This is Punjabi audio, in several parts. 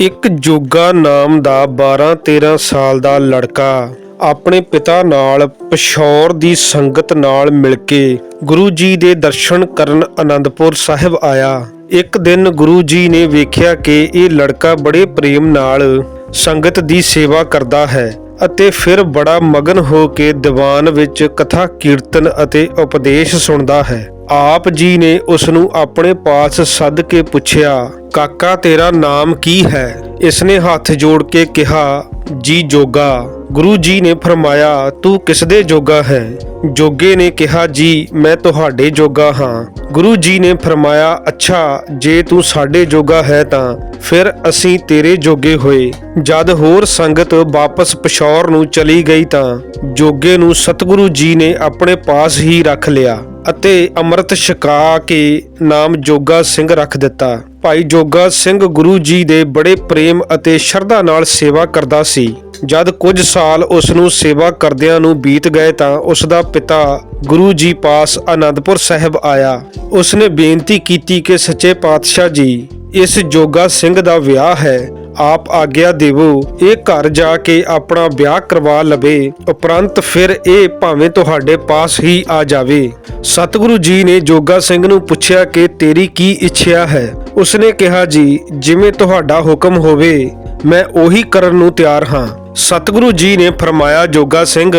ਇੱਕ ਜੋਗਾ ਨਾਮ ਦਾ 12-13 ਸਾਲ ਦਾ ਲੜਕਾ ਆਪਣੇ ਪਿਤਾ ਨਾਲ ਪਸ਼ੌਰ ਦੀ ਸੰਗਤ ਨਾਲ ਮਿਲ ਕੇ ਗੁਰੂ ਜੀ ਦੇ ਦਰਸ਼ਨ ਕਰਨ ਆਨੰਦਪੁਰ ਸਾਹਿਬ ਆਇਆ। ਇੱਕ ਦਿਨ ਗੁਰੂ ਜੀ ਨੇ ਵੇਖਿਆ ਕਿ ਇਹ ਲੜਕਾ ਬੜੇ ਪ੍ਰੇਮ ਨਾਲ ਸੰਗਤ ਦੀ ਸੇਵਾ ਕਰਦਾ ਹੈ ਅਤੇ ਫਿਰ ਬੜਾ ਮਗਨ ਹੋ ਕੇ ਦੀਵਾਨ ਵਿੱਚ ਕਥਾ ਕੀਰਤਨ ਅਤੇ ਉਪਦੇਸ਼ ਸੁਣਦਾ ਹੈ। ਆਪ ਜੀ ਨੇ ਉਸ ਨੂੰ ਆਪਣੇ ਪਾਸ ਸੱਦ ਕੇ ਪੁੱਛਿਆ, ਕਾਕਾ, ਤੇਰਾ ਨਾਮ ਕੀ ਹੈ? ਇਸਨੇ ਹੱਥ ਜੋੜ ਕੇ ਕਿਹਾ, ਜੀ ਜੋਗਾ। ਗੁਰੂ ਜੀ ਨੇ ਫਰਮਾਇਆ, ਤੂੰ ਕਿਸ ਦੇ ਜੋਗਾ ਹੈ? ਜੋਗੇ ਨੇ ਕਿਹਾ, ਜੀ, ਮੈਂ ਤੁਹਾਡੇ ਜੋਗਾ ਹਾਂ। ਗੁਰੂ ਜੀ ਨੇ ਫਰਮਾਇਆ, ਅੱਛਾ, ਜੇ ਤੂੰ ਸਾਡੇ ਜੋਗਾ ਹੈ ਤਾਂ ਫਿਰ ਅਸੀਂ ਤੇਰੇ ਜੋਗੇ ਹੋਏ। ਜਦ ਹੋਰ ਸੰਗਤ ਵਾਪਸ ਪਸ਼ੌਰ ਨੂੰ ਚਲੀ ਗਈ ਤਾਂ ਜੋਗੇ ਨੂੰ ਸਤਿਗੁਰੂ ਜੀ ਨੇ ਆਪਣੇ ਪਾਸ ਹੀ ਰੱਖ ਲਿਆ। ਅਤੇ ਅੰਮ੍ਰਿਤ ਛਕਾ ਕੇ ਨਾਮ ਜੋਗਾ ਸਿੰਘ ਰੱਖ ਦਿੱਤਾ। ਭਾਈ ਜੋਗਾ ਸਿੰਘ ਗੁਰੂ ਜੀ ਦੇ ਬੜੇ ਪ੍ਰੇਮ ਅਤੇ ਸ਼ਰਧਾ ਨਾਲ ਸੇਵਾ ਕਰਦਾ ਸੀ। ਜਦ ਕੁਝ ਸਾਲ ਉਸ ਨੂੰ ਸੇਵਾ ਕਰਦਿਆਂ ਨੂੰ ਬੀਤ ਗਏ ਤਾਂ ਉਸ ਦਾ ਪਿਤਾ ਗੁਰੂ ਜੀ ਪਾਸ ਆਨੰਦਪੁਰ ਸਾਹਿਬ ਆਇਆ। ਉਸ ਨੇ ਬੇਨਤੀ ਕੀਤੀ ਕਿ ਸੱਚੇ ਪਾਤਸ਼ਾਹ ਜੀ, ਇਸ ਜੋਗਾ ਸਿੰਘ ਦਾ ਵਿਆਹ ਹੈ। ਆਪ ਆਗਿਆ ਦੇਵੋ, ਇਹ ਘਰ ਜਾ ਕੇ ਆਪਣਾ ਵਿਆਹ ਕਰਵਾ ਲਵੇ, ਉਪਰੰਤ ਫਿਰ ਇਹ ਭਾਵੇਂ ਤੁਹਾਡੇ ਪਾਸ ਹੀ ਆ ਜਾਵੇ। ਸਤਿਗੁਰੂ ਜੀ ਨੇ ਜੋਗਾ ਸਿੰਘ ਨੂੰ ਪੁੱਛਿਆ ਕਿ ਤੇਰੀ ਕੀ ਇੱਛਾ ਹੈ? ਉਸਨੇ ਕਿਹਾ, ਜੀ, ਜਿਵੇਂ ਤੁਹਾਡਾ ਹੁਕਮ ਹੋਵੇ, ਮੈਂ ਉਹੀ ਕਰਨ ਨੂੰ ਤਿਆਰ ਹਾਂ। ਸਤਿਗੁਰੂ ਜੀ ਨੇ ਫਰਮਾਇਆ, ਜੋਗਾ ਸਿੰਘ,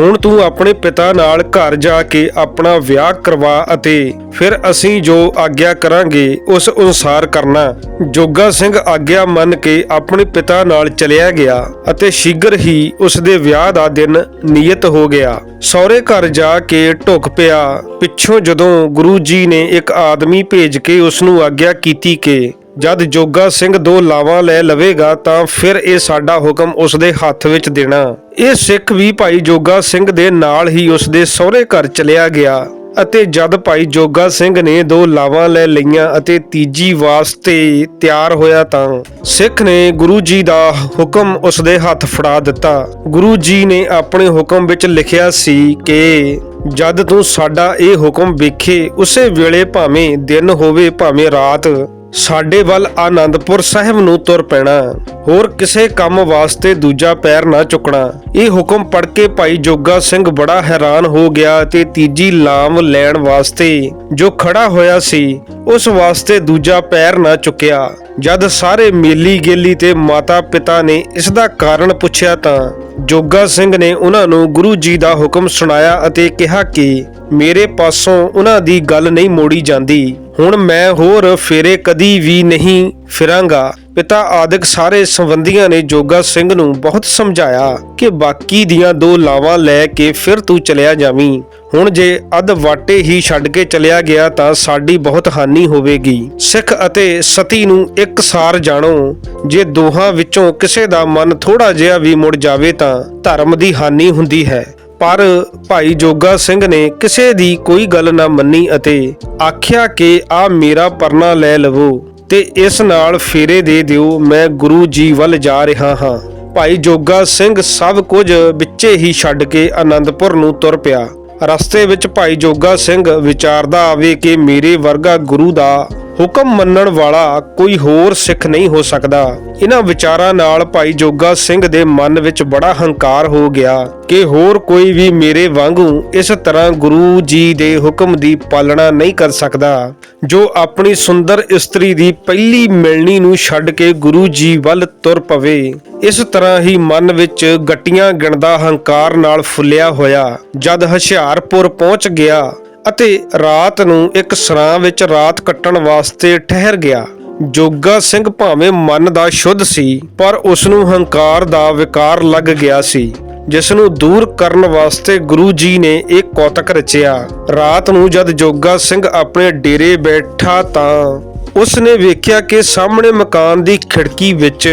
ਹੁਣ ਤੂੰ ਆਪਣੇ ਪਿਤਾ ਨਾਲ ਘਰ ਜਾ ਕੇ ਆਪਣਾ ਵਿਆਹ ਕਰਵਾ ਅਤੇ ਫਿਰ ਅਸੀਂ ਜੋ ਆਗਿਆ ਕਰਾਂਗੇ, ਉਸ ਅਨੁਸਾਰ ਕਰਨਾ। ਜੋਗਾ ਸਿੰਘ ਆਗਿਆ ਮੰਨ ਕੇ ਆਪਣੇ ਪਿਤਾ ਨਾਲ ਚਲਿਆ ਗਿਆ ਅਤੇ ਸ਼ੀਘਰ ਹੀ ਉਸ ਦੇ ਵਿਆਹ ਦਾ ਦਿਨ ਨਿਯਤ ਹੋ ਗਿਆ। ਸਹੁਰੇ ਘਰ ਜਾ ਕੇ ਢੁੱਕ ਪਿਆ। ਪਿੱਛੋਂ ਜਦੋਂ ਗੁਰੂ ਜੀ ਨੇ ਇੱਕ ਆਦਮੀ ਭੇਜ ਕੇ ਉਸ ਨੂੰ ਆਗਿਆ ਕੀਤੀ ਕਿ ਜਦ ਜੋਗਾ ਸਿੰਘ ਦੋ ਲਾਵਾਂ ਲੈ ਲਵੇਗਾ ਤਾਂ ਫਿਰ ਇਹ ਸਾਡਾ ਹੁਕਮ ਉਸ ਦੇ ਹੱਥ ਵਿੱਚ ਦੇਣਾ। ਇਹ ਸਿੱਖ ਵੀ ਭਾਈ ਜੋਗਾ ਸਿੰਘ ਦੇ ਨਾਲ ਹੀ ਉਸ ਦੇ ਸਹੁਰੇ ਘਰ ਚਲਿਆ ਗਿਆ ਅਤੇ ਜਦ ਭਾਈ ਜੋਗਾ ਸਿੰਘ ਨੇ ਦੋ ਲਾਵਾਂ ਲੈ ਲਈਆਂ ਅਤੇ ਤੀਜੀ ਵਾਸਤੇ ਤਿਆਰ ਹੋਇਆ ਤਾਂ ਸਿੱਖ ਨੇ ਗੁਰੂ ਜੀ ਦਾ ਹੁਕਮ ਉਸ ਦੇ ਹੱਥ ਫੜਾ ਦਿੱਤਾ। ਗੁਰੂ ਜੀ ਨੇ ਆਪਣੇ ਹੁਕਮ ਵਿੱਚ ਲਿਖਿਆ ਸੀ ਕਿ ਜਦ ਤੂੰ ਸਾਡਾ ਇਹ ਹੁਕਮ ਵੇਖੇ, ਉਸੇ ਵੇਲੇ ਭਾਵੇਂ ਦਿਨ ਹੋਵੇ, ਭਾਵੇਂ ਰਾਤ ਸਾਡੇ ਵੱਲ ਆਨੰਦਪੁਰ ਸਾਹਿਬ ਨੂੰ ਤੁਰ ਪੈਣਾ, ਹੋਰ ਕਿਸੇ ਕੰਮ ਵਾਸਤੇ ਦੂਜਾ ਪੈਰ ਨਾ ਚੁੱਕਣਾ। ਇਹ ਹੁਕਮ ਪੜ ਕੇ ਭਾਈ ਜੋਗਾ ਸਿੰਘ ਬੜਾ ਹੈਰਾਨ ਹੋ ਗਿਆ ਤੇ ਤੀਜੀ ਲਾਮ ਲੈਣ ਵਾਸਤੇ ਜੋ ਖੜਾ ਹੋਇਆ ਸੀ, ਉਸ ਵਾਸਤੇ ਦੂਜਾ ਪੈਰ ਨਾ ਚੁੱਕਿਆ। ਜਦ ਸਾਰੇ ਮੇਲੀ ਗੇਲੀ ਤੇ ਮਾਤਾ ਪਿਤਾ ਨੇ ਇਸ ਦਾ ਕਾਰਨ ਪੁੱਛਿਆ ਤਾਂ ਜੋਗਾ ਸਿੰਘ ਨੇ ਉਹਨਾਂ ਨੂੰ ਗੁਰੂ ਜੀ ਦਾ ਹੁਕਮ ਸੁਣਾਇਆ ਅਤੇ ਕਿਹਾ ਕਿ ਮੇਰੇ ਪਾਸੋਂ ਉਹਨਾਂ ਦੀ ਗੱਲ ਨਹੀਂ ਮੋੜੀ ਜਾਂਦੀ। ਹੁਣ ਮੈਂ ਹੋਰ ਫੇਰੇ ਕਦੀ ਵੀ ਨਹੀਂ ਫਿਰਾਂਗਾ। ਪਿਤਾ ਆਦਿਕ ਸਾਰੇ ਸੰਬੰਧੀਆਂ ਨੇ ਜੋਗਾ ਸਿੰਘ ਨੂੰ ਬਹੁਤ ਸਮਝਾਇਆ ਕਿ ਬਾਕੀ ਦੀਆਂ ਦੋ ਲਾਵਾਂ ਲੈ ਕੇ ਫਿਰ ਤੂੰ ਚਲਿਆ ਜਾਵੀਂ। ਹੁਣ ਜੇ ਅਧ ਵਾਟੇ ਹੀ ਛੱਡ ਕੇ ਚਲਿਆ ਗਿਆ ਤਾਂ ਸਾਡੀ ਬਹੁਤ ਹਾਨੀ ਹੋਵੇਗੀ। ਸਿੱਖ ਅਤੇ ਸਤੀ ਨੂੰ ਇੱਕ ਸਾਰ ਜਾਣੋ, ਜੇ ਦੋਹਾਂ ਵਿੱਚੋਂ ਕਿਸੇ ਦਾ ਮਨ ਥੋੜਾ ਜਿਹਾ ਵੀ ਮੁੜ ਜਾਵੇ ਤਾਂ ਧਰਮ ਦੀ ਹਾਨੀ ਹੁੰਦੀ ਹੈ। ਪਰ ਭਾਈ ਜੋਗਾ ਸਿੰਘ ਨੇ ਕਿਸੇ ਦੀ ਕੋਈ ਗੱਲ ਨਾ ਮੰਨੀ ਅਤੇ ਆਖਿਆ ਕਿ ਆ ਮੇਰਾ ਪਰਨਾ ਲੈ ਲਵੋ ਤੇ ਇਸ ਨਾਲ ਫੇਰੇ ਦੇ ਦਿਓ, ਮੈਂ ਗੁਰੂ ਜੀ ਵੱਲ ਜਾ ਰਿਹਾ ਹਾਂ। ਭਾਈ ਜੋਗਾ ਸਿੰਘ ਸਭ ਕੁਝ ਵਿੱਚੇ ਹੀ ਛੱਡ ਕੇ ਆਨੰਦਪੁਰ ਨੂੰ ਤੁਰ ਪਿਆ। ਰਸਤੇ ਵਿੱਚ ਭਾਈ ਜੋਗਾ ਸਿੰਘ ਵਿਚਾਰਦਾ ਆਵੇ ਕਿ ਮੇਰੇ ਵਰਗਾ ਗੁਰੂ ਦਾ ਹੁਕਮ ਮੰਨਣ ਵਾਲਾ ਕੋਈ ਹੋਰ ਸਿੱਖ ਨਹੀਂ ਹੋ ਸਕਦਾ। ਇਹਨਾਂ ਵਿਚਾਰਾਂ ਨਾਲ ਭਾਈ ਜੋਗਾ ਸਿੰਘ ਦੇ ਮਨ ਵਿੱਚ ਬੜਾ ਹੰਕਾਰ ਹੋ ਗਿਆ ਕਿ ਹੋਰ ਕੋਈ ਵੀ ਮੇਰੇ ਵਾਂਗੂ ਇਸ ਤਰ੍ਹਾਂ ਗੁਰੂ ਜੀ ਦੇ ਹੁਕਮ ਦੀ ਪਾਲਣਾ ਨਹੀਂ ਕਰ ਸਕਦਾ। ਜੋ ਆਪਣੀ ਸੁੰਦਰ ਇਸਤਰੀ ਦੀ ਪਹਿਲੀ ਮਿਲਣੀ ਨੂੰ ਛੱਡ ਕੇ ਗੁਰੂ ਜੀ ਵੱਲ ਤੁਰ ਪਵੇ, ਇਸ ਤਰ੍ਹਾਂ ਹੀ ਮਨ ਵਿੱਚ ਗੱਟੀਆਂ ਗਿਣਦਾ ਹੰਕਾਰ ਨਾਲ ਫੁੱਲਿਆ ਹੋਇਆ। ਜਦ ਹੁਸ਼ਿਆਰਪੁਰ ਪਹੁੰਚ ਗਿਆ ਅਤੇ ਰਾਤ ਨੂੰ ਇੱਕ ਸਰਾਂ ਵਿੱਚ ਰਾਤ ਕੱਟਣ ਵਾਸਤੇ ਠਹਿਰ ਗਿਆ। ਜੋਗਾ ਸਿੰਘ ਭਾਵੇਂ ਮਨ ਦਾ ਸ਼ੁੱਧ ਸੀ, ਪਰ ਉਸ ਨੂੰ ਹੰਕਾਰ ਦਾ ਵਿਕਾਰ ਲੱਗ ਗਿਆ ਸੀ ਜਿਸ ਨੂੰ ਦੂਰ ਕਰਨ ਵਾਸਤੇ ਗੁਰੂ ਜੀ ਨੇ ਇਹ ਕੌਤਕ ਰਚਿਆ। ਰਾਤ ਨੂੰ ਜਦ ਜੋਗਾ ਸਿੰਘ ਆਪਣੇ ਡੇਰੇ ਬੈਠਾ ਤਾਂ ਉਸ ਨੇ ਵੇਖਿਆ ਕਿ ਸਾਹਮਣੇ ਮਕਾਨ ਦੀ ਖਿੜਕੀ ਵਿੱਚ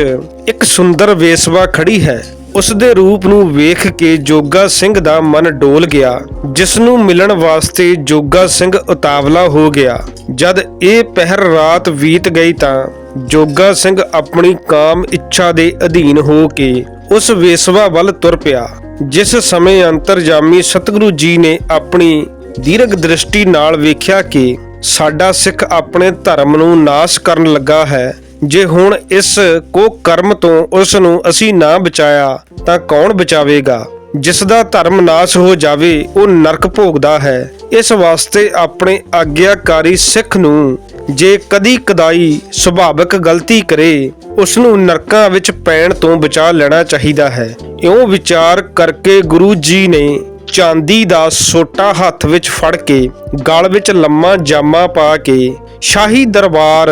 ਇੱਕ ਸੁੰਦਰ ਵੇਸਵਾ ਖੜੀ ਹੈ। ਉਸ ਦੇ ਰੂਪ ਨੂੰ ਵੇਖ ਕੇ ਜੋਗਾ ਸਿੰਘ ਦਾ ਮਨ ਡੋਲ ਗਿਆ ਜਿਸ ਨੂੰ ਮਿਲਣ ਵਾਸਤੇ ਜੋਗਾ ਸਿੰਘ ਉਤਾਵਲਾ ਹੋ ਗਿਆ। ਜਦ ਇਹ ਪਹਿਰ ਰਾਤ ਬੀਤ ਗਈ ਤਾਂ ਜੋਗਾ ਸਿੰਘ ਆਪਣੀ ਕਾਮ ਇੱਛਾ ਦੇ ਅਧੀਨ ਹੋ ਕੇ ਉਸ ਵੇਸਵਾ ਵੱਲ ਤੁਰ ਪਿਆ, ਜਿਸ ਸਮੇਂ ਅੰਤਰਜਾਮੀ ਸਤਿਗੁਰੂ ਜੀ ਨੇ ਆਪਣੀ ਦੀਰਘ ਦ੍ਰਿਸ਼ਟੀ ਨਾਲ ਵੇਖਿਆ ਕਿ ਸਾਡਾ ਸਿੱਖ ਆਪਣੇ ਧਰਮ ਨੂੰ ਨਾਸ਼ ਕਰਨ ਲੱਗਾ ਹੈ। ਜੇ ਹੁਣ ਇਸ ਕੋ ਕਰਮ ਤੋਂ ਉਸ ਨੂੰ ਅਸੀਂ ਨਾ ਬਚਾਇਆ, ਤਾਂ ਕੌਣ ਬਚਾਵੇਗਾ? ਜਿਸ ਦਾ ਧਰਮ ਨਾਸ਼ ਹੋ ਜਾਵੇ, ਉਹ ਨਰਕ ਭੋਗਦਾ ਹੈ। ਇਸ ਵਾਸਤੇ ਆਪਣੇ ਆਗਿਆਕਾਰੀ ਸਿੱਖ ਨੂੰ ਜੇ ਕਦੀ ਕਦਾਈ ਸੁਭਾਵਿਕ ਗਲਤੀ ਕਰੇ ਉਸ ਨੂੰ ਨਰਕਾਂ ਵਿੱਚ ਪੈਣ ਤੋਂ ਬਚਾ ਲੈਣਾ ਚਾਹੀਦਾ ਹੈ। ਇਉਂ ਵਿਚਾਰ ਕਰਕੇ ਗੁਰੂ ਜੀ ਨੇ ਚਾਂਦੀ ਦਾ ਸੋਟਾ ਹੱਥ ਵਿੱਚ ਫੜ ਕੇ, ਗਲ ਵਿੱਚ ਲੰਮਾ ਜਾਮਾ ਪਾ ਕੇ, ਸ਼ਾਹੀ ਦਰਬਾਰ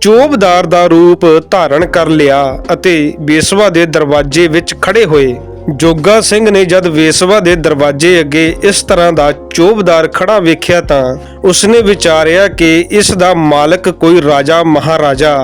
ਚੋਬਦਾਰ ਦਾ ਰੂਪ ਧਾਰਨ ਕਰ ਲਿਆ ਅਤੇ ਬੇਸਵਾ ਦੇ ਦਰਵਾਜ਼ੇ ਵਿੱਚ ਖੜੇ ਹੋਏ। ਜੋਗਾ ਸਿੰਘ ਨੇ ਜਦ ਵੇਸਵਾ ਦੇ ਦਰਵਾਜ਼ੇ ਅੱਗੇ ਇਸ ਤਰ੍ਹਾਂ ਦਾ ਚੋਬਦਾਰ ਖੜਾ ਵੇਖਿਆ ਤਾਂ ਉਸਨੇ ਵਿਚਾਰਿਆ ਕਿ ਇਸ ਦਾ ਮਾਲਕ ਕੋਈ ਰਾਜਾ ਮਹਾਰਾਜਾ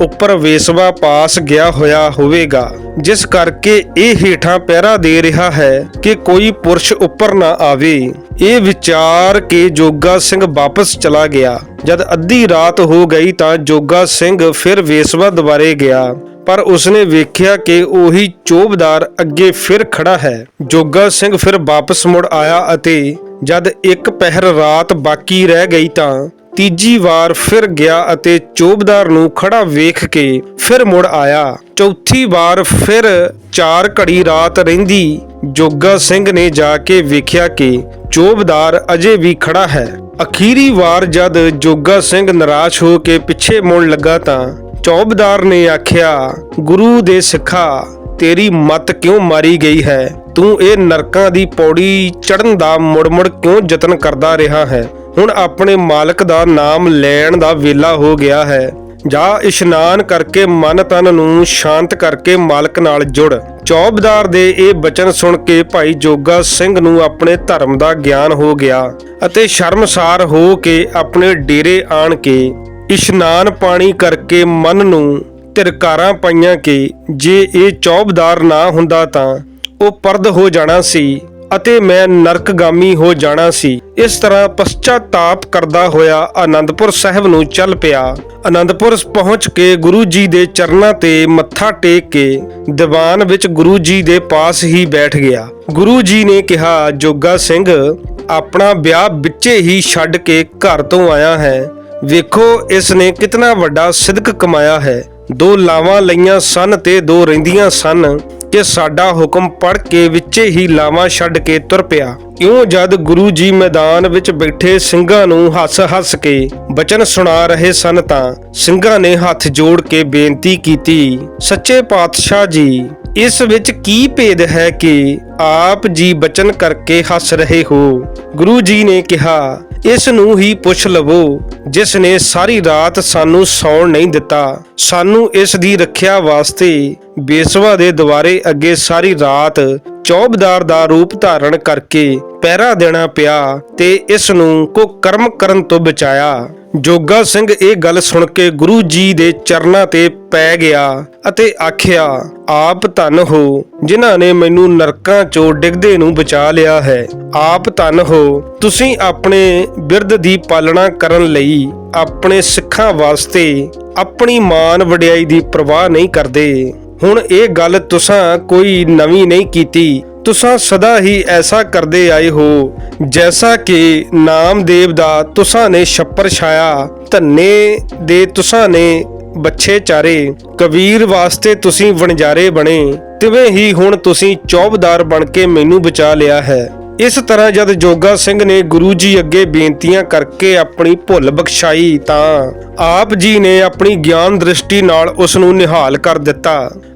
ਉੱਪਰ ਵੇਸਵਾ ਪਾਸ ਗਿਆ ਹੋਇਆ ਹੋਵੇਗਾ, ਜਿਸ ਕਰਕੇ ਇਹ ਹੀਠਾਂ ਪਹਿਰਾ ਦੇ ਰਿਹਾ ਹੈ ਕਿ ਕੋਈ ਪੁਰਸ਼ ਉੱਪਰ ਨਾ ਆਵੇ। ਇਹ ਵਿਚਾਰ ਕੇ ਜੋਗਾ ਸਿੰਘ ਵਾਪਸ ਚਲਾ ਗਿਆ। ਜਦ ਅੱਧੀ ਰਾਤ ਹੋ ਗਈ ਤਾਂ ਜੋਗਾ ਸਿੰਘ ਫਿਰ ਵੇਸਵਾ ਦੁਬਾਰੇ ਗਿਆ, ਪਰ ਉਸਨੇ ਵੇਖਿਆ ਕਿ ਉਹੀ ਚੋਬਦਾਰ ਅੱਗੇ ਫਿਰ ਖੜਾ ਹੈ। ਜੋਗਾ ਸਿੰਘ ਫਿਰ ਵਾਪਸ ਮੁੜ ਆਇਆ ਅਤੇ ਜਦ ਇੱਕ ਪਹਿਰ ਰਾਤ ਬਾਕੀ ਰਹਿ ਗਈ ਤਾਂ ਤੀਜੀ ਵਾਰ ਫਿਰ ਗਿਆ ਅਤੇ ਚੋਬਦਾਰ ਨੂੰ ਖੜਾ ਵੇਖ ਕੇ ਫਿਰ ਮੁੜ ਆਇਆ। ਚੌਥੀ ਵਾਰ ਫਿਰ ਚਾਰ ਘੜੀ ਰਾਤ ਰਹਿੰਦੀ, ਜੋਗਾ ਸਿੰਘ ਨੇ ਜਾ ਕੇ ਵੇਖਿਆ ਕਿ ਚੋਬਦਾਰ ਅਜੇ ਵੀ ਖੜਾ ਹੈ। ਅਖੀਰੀ ਵਾਰ ਜਦ ਜੋਗਾ ਸਿੰਘ ਨਿਰਾਸ਼ ਹੋ ਕੇ ਪਿੱਛੇ ਮੁੜਨ ਲੱਗਾ ਤਾਂ ਚੌਬਦਾਰ ਨੇ ਆਖਿਆ, ਗੁਰੂ ਦੇ ਸਿੱਖਾ, ਤੇਰੀ ਮਤ ਕਿਉਂ ਮਾਰੀ ਗਈ ਹੈ? ਤੂੰ ਇਹ ਨਰਕਾਂ ਦੀ ਪੌੜੀ ਚੜਨ ਦਾ ਮੁੜ-ਮੁੜ ਕਿਉਂ ਯਤਨ ਕਰਦਾ ਰਿਹਾ ਹੈ? ਹੁਣ ਆਪਣੇ ਮਾਲਕ ਦਾ ਨਾਮ ਲੈਣ ਦਾ ਵੇਲਾ ਹੋ ਗਿਆ ਹੈ। ਜਾ ਇਸ਼ਨਾਨ ਕਰਕੇ ਮਨ ਤਨ ਨੂੰ ਸ਼ਾਂਤ ਕਰਕੇ ਮਾਲਕ ਨਾਲ ਜੁੜ। ਚੌਬਦਾਰ ਦੇ ਇਹ ਬਚਨ ਸੁਣ ਕੇ ਭਾਈ ਜੋਗਾ ਸਿੰਘ ਨੂੰ ਆਪਣੇ ਧਰਮ ਦਾ ਗਿਆਨ ਹੋ ਗਿਆ ਅਤੇ ਸ਼ਰਮਸਾਰ ਹੋ ਕੇ ਆਪਣੇ ਡੇਰੇ ਆਣ ਕੇ ਇਸ਼ਨਾਨ ਪਾਣੀ ਕਰਕੇ ਮਨ ਨੂੰ ਧਿਰਕਾਰਾਂ ਪਾਈਆਂ ਕਿ ਜੇ ਇਹ ਚੌਬਦਾਰ ਨਾ ਹੁੰਦਾ ਤਾਂ ਉਹ ਪਰਦ ਹੋ ਜਾਣਾ ਸੀ। ਅਤੇ ਮੈਂ ਨਰਕਗਾਮੀ ਹੋ ਜਾਣਾ ਸੀ। ਇਸ ਤਰ੍ਹਾਂ ਪਛਤਾਤਾਪ ਕਰਦਾ ਹੋਇਆ ਆਨੰਦਪੁਰ ਸਾਹਿਬ ਨੂੰ ਚੱਲ ਪਿਆ। ਆਨੰਦਪੁਰ ਪਹੁੰਚ ਕੇ ਗੁਰੂ ਜੀ ਦੇ ਚਰਨਾਂ ਤੇ ਮੱਥਾ ਟੇਕ ਕੇ ਦੀਵਾਨ ਵਿੱਚ ਗੁਰੂ ਜੀ ਦੇ ਪਾਸ ਹੀ ਬੈਠ ਗਿਆ। ਗੁਰੂ ਜੀ ਨੇ ਕਿਹਾ, ਜੋਗਾ ਸਿੰਘ, ਆਪਣਾ ਵਿਆਹ ਵਿੱਚੇ ਹੀ ਛੱਡ ਕੇ ਘਰ ਤੋਂ ਆਇਆ ਹੈ। ਵੇਖੋ, ਇਸ ਨੇ ਕਿਤਨਾ ਵੱਡਾ ਸਿਦਕ ਕਮਾਇਆ ਹੈ। ਦੋ ਲਾਵਾਂ ਲਈਆਂ ਸਨ ਤੇ ਦੋ ਰਹਿੰਦੀਆਂ ਸਨ। ਕਿ ਸਾਡਾ ਹੁਕਮ ਪੜ ਕੇ ਵਿੱਚੇ ਹੀ ਲਾਵਾਂ ਛੱਡ ਕੇ ਤੁਰ ਪਿਆ। ਇਉਂ ਜਦ ਗੁਰੂ ਜੀ ਮੈਦਾਨ ਵਿੱਚ ਬੈਠੇ ਸਿੰਘਾਂ ਨੂੰ ਹੱਸ-ਹੱਸ ਕੇ ਬਚਨ ਸੁਣਾ ਰਹੇ ਸਨ ਤਾਂ ਸਿੰਘਾਂ ਨੇ ਹੱਥ ਜੋੜ ਕੇ ਬੇਨਤੀ ਕੀਤੀ, ਸੱਚੇ ਪਾਤਸ਼ਾਹ ਜੀ ਇਸ ਵਿੱਚ ਕੀ ਭੇਦ ਹੈ ਕਿ ਆਪ ਜੀ ਬਚਨ ਕਰਕੇ ਹੱਸ ਰਹੇ ਹੋ? ਗੁਰੂ ਜੀ ਨੇ ਕਿਹਾ, ਇਸ ਨੂੰ ਹੀ ਪੁੱਛ ਲਵੋ, ਜਿਸ ਨੇ ਸਾਰੀ ਰਾਤ ਸਾਨੂੰ ਸੌਣ ਨਹੀਂ ਦਿੱਤਾ। ਸਾਨੂੰ ਇਸ ਦੀ ਰੱਖਿਆ ਵਾਸਤੇ ਬੇਸਵਾ ਦੇ ਦੁਆਰੇ ਅੱਗੇ ਸਾਰੀ ਰਾਤ ਚੌਬਦਾਰ ਦਾ ਰੂਪ ਧਾਰਨ ਕਰਕੇ ਪਹਿਰਾ ਦੇਣਾ ਪਿਆ ਤੇ ਇਸ ਨੂੰ ਕੋ ਕਰਮ ਕਰਨ ਤੋਂ ਬਚਾਇਆ। ਜੋਗਾ ਸਿੰਘ ਇਹ ਗੱਲ ਸੁਣ ਕੇ ਗੁਰੂ ਜੀ ਦੇ ਚਰਨਾਂ ਤੇ ਪੈ ਗਿਆ ਅਤੇ ਆਖਿਆ, ਆਪ ਧੰਨ ਹੋ, ਜਿਨ੍ਹਾਂ ਨੇ ਮੈਨੂੰ ਨਰਕਾਂ ਚੋਂ ਡਿੱਗਦੇ ਨੂੰ ਬਚਾ ਲਿਆ ਹੈ। ਆਪ ਧੰਨ ਹੋ, ਤੁਸੀਂ ਆਪਣੇ ਬਿਰਧ ਦੀ ਪਾਲਣਾ ਕਰਨ ਲਈ ਆਪਣੇ ਸਿੱਖਾਂ ਵਾਸਤੇ ਆਪਣੀ ਮਾਨ ਵਡਿਆਈ ਦੀ ਪਰਵਾਹ ਨਹੀਂ ਕਰਦੇ। ਹੁਣ ਇਹ ਗੱਲ ਤੁਸਾਂ ਕੋਈ ਨਵੀਂ ਨਹੀਂ ਕੀਤੀ। ਤੁਸਾਂ ਸਦਾ ਹੀ ਐਸਾ ਕਰਦੇ ਆਏ ਹੋ, ਜੈਸਾ ਕਿ ਨਾਮਦੇਵ ਦਾ ਤੁਸਾਂ ਨੇ ਛੱਪਰ ਛਾਇਆ, ਧੰਨੇ ਦੇ ਤੁਸਾਂ ਨੇ ਬੱਚੇ ਚਾਰੇ। ਕਬੀਰ ਵਾਸਤੇ ਤੁਸੀਂ ਵਣਜਾਰੇ ਬਣੇ, ਤਿਵੇਂ ਹੀ ਹੁਣ ਤੁਸੀਂ ਚੌਬਦਾਰ ਬਣ ਕੇ ਮੈਨੂੰ ਬਚਾ ਲਿਆ ਹੈ। ਇਸ ਤਰ੍ਹਾਂ ਜਦ ਜੋਗਾ ਸਿੰਘ ਨੇ ਗੁਰੂ ਜੀ ਅੱਗੇ ਬੇਨਤੀਆਂ ਕਰਕੇ ਆਪਣੀ ਭੁੱਲ ਬਖਸ਼ਾਈ ਤਾਂ ਆਪ ਜੀ ਨੇ ਆਪਣੀ ਗਿਆਨ ਦ੍ਰਿਸ਼ਟੀ ਨਾਲ ਉਸ ਨੂੰ ਨਿਹਾਲ ਕਰ ਦਿੱਤਾ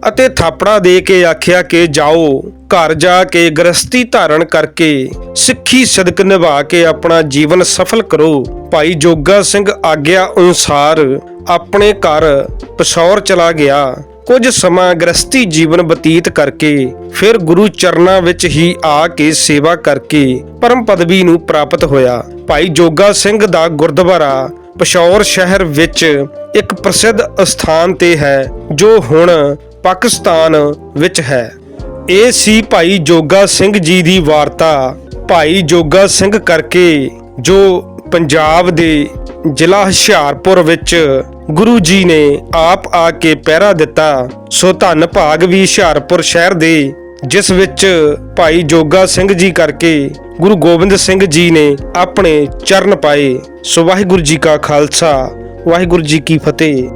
ਅਤੇ ਥਾਪੜਾ ਦੇ ਕੇ ਆਖਿਆ ਕਿ ਜਾਓ, ਘਰ ਜਾ ਕੇ ਗ੍ਰਸਤੀ ਧਾਰਨ ਕਰਕੇ ਸਿੱਖੀ ਸਦਕ ਨਿਭਾ ਕੇ ਆਪਣਾ ਜੀਵਨ ਸਫਲ ਕਰੋ। ਭਾਈ ਜੋਗਾ ਸਿੰਘ ਆਗਿਆ ਅਨੁਸਾਰ ਆਪਣੇ ਘਰ ਪਸ਼ੌਰ ਚਲਾ ਗਿਆ। ਕੁਝ ਸਮਾਂ ਗ੍ਰਸਤੀ ਜੀਵਨ ਬਤੀਤ ਕਰਕੇ ਫਿਰ ਗੁਰੂ ਚਰਨਾਂ ਵਿੱਚ ਹੀ ਆ ਕੇ ਸੇਵਾ ਕਰਕੇ ਪਰਮ ਪਦਵੀ ਨੂੰ ਪ੍ਰਾਪਤ ਹੋਇਆ। ਭਾਈ ਜੋਗਾ ਸਿੰਘ ਦਾ ਗੁਰਦੁਆਰਾ ਪਸ਼ੌਰ ਸ਼ਹਿਰ ਵਿੱਚ ਇੱਕ ਪ੍ਰਸਿੱਧ ਸਥਾਨ ਤੇ ਹੈ, ਜੋ ਹੁਣ ਪਾਕਿਸਤਾਨ ਵਿੱਚ ਹੈ। ਇਹ ਸੀ ਭਾਈ ਜੋਗਾ ਸਿੰਘ ਜੀ ਦੀ ਵਾਰਤਾ। ਭਾਈ ਜੋਗਾ ਸਿੰਘ ਕਰਕੇ ਜੋ ਪੰਜਾਬ ਦੇ ਜ਼ਿਲ੍ਹਾ ਹੁਸ਼ਿਆਰਪੁਰ ਵਿੱਚ ਗੁਰੂ ਜੀ ਨੇ ਆਪ ਆ ਕੇ ਪਹਿਰਾ ਦਿੱਤਾ। ਸੋ ਧੰਨ ਭਾਗ ਵੀ ਹੁਸ਼ਿਆਰਪੁਰ ਸ਼ਹਿਰ ਦੇ, ਜਿਸ ਵਿੱਚ ਭਾਈ ਜੋਗਾ ਸਿੰਘ ਜੀ ਕਰਕੇ ਗੁਰੂ ਗੋਬਿੰਦ ਸਿੰਘ ਜੀ ਨੇ ਆਪਣੇ ਚਰਨ ਪਾਏ। ਸੋ ਵਾਹਿਗੁਰੂ ਜੀ ਕਾ ਖਾਲਸਾ, ਵਾਹਿਗੁਰੂ ਜੀ ਕੀ ਫਤਿਹ।